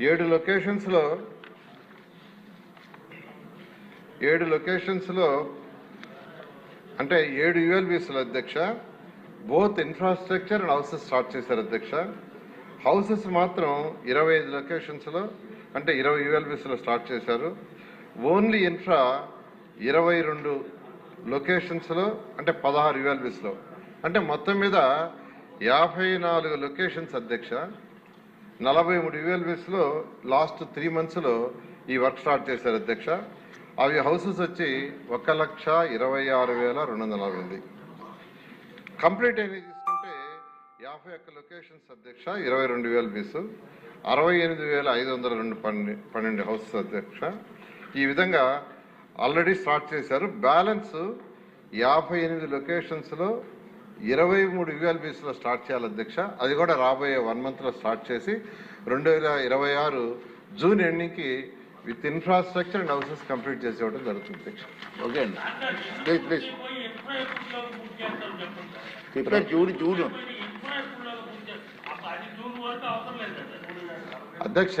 ఏడు లొకేషన్స్లో ఏడు లొకేషన్స్లో అంటే ఏడు యుఎల్బీస్లో అధ్యక్ష both infrastructure and houses start చేశారు అధ్యక్ష. హౌసెస్ మాత్రం ఇరవై ఐదు లొకేషన్స్లో అంటే ఇరవై యుఎల్బీస్లో స్టార్ట్ చేశారు. ఓన్లీ ఇన్ఫ్రా ఇరవై రెండు లొకేషన్స్లో అంటే పదహారు యుఎల్బీస్లో అంటే మొత్తం మీద యాభై నాలుగు లొకేషన్స్ అధ్యక్ష. నలభై మూడు యుఎల్బీస్లో లాస్ట్ త్రీ మంత్స్లో ఈ వర్క్ స్టార్ట్ చేశారు అధ్యక్ష. అవి హౌసెస్ వచ్చి ఒక లక్ష ఇరవై ఆరు వేల రెండు వందల నలభై ఎనిమిది. కంప్లీట్ అయినవి తీసుకుంటే యాభై ఒక్క లొకేషన్స్ అధ్యక్ష ఇరవై రెండు వేల బీసు అరవై ఎనిమిది వేల ఐదు వందల రెండు పన్నెండు పన్నెండు హౌసెస్ అధ్యక్ష. ఈ విధంగా ఆల్రెడీ స్టార్ట్ చేశారు. బ్యాలెన్స్ యాభై ఎనిమిది లొకేషన్స్లో ఇరవై మూడు యుఎల్బీస్లో స్టార్ట్ చేయాలి అధ్యక్ష. అది కూడా రాబోయే వన్ మంత్లో స్టార్ట్ చేసి రెండు వేల ఇరవై ఆరు June ఎండింగ్కి with infrastructure and houses complete చేసి ఇవ్వడం జరుగుతుంది అధ్యక్ష. ఓకే అండి. Please please. చెప్పారు జూన్ జూన్. అధ్యక్ష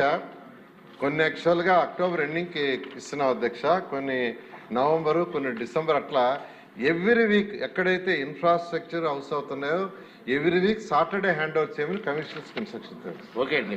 కొన్ని యాక్చువల్గా అక్టోబర్ ఎండింగ్కి ఇస్తున్నాం అధ్యక్ష. కొన్ని నవంబరు కొన్ని డిసెంబర్ అట్లా ఎవ్రీ వీక్ ఎక్కడైతే ఇన్ఫ్రాస్ట్రక్చర్ హౌస్ అవుతున్నాయో every week Saturday hand over చేయమని కమిషనర్స్ కన్స్ట్రక్షన్ ఓకే అండి.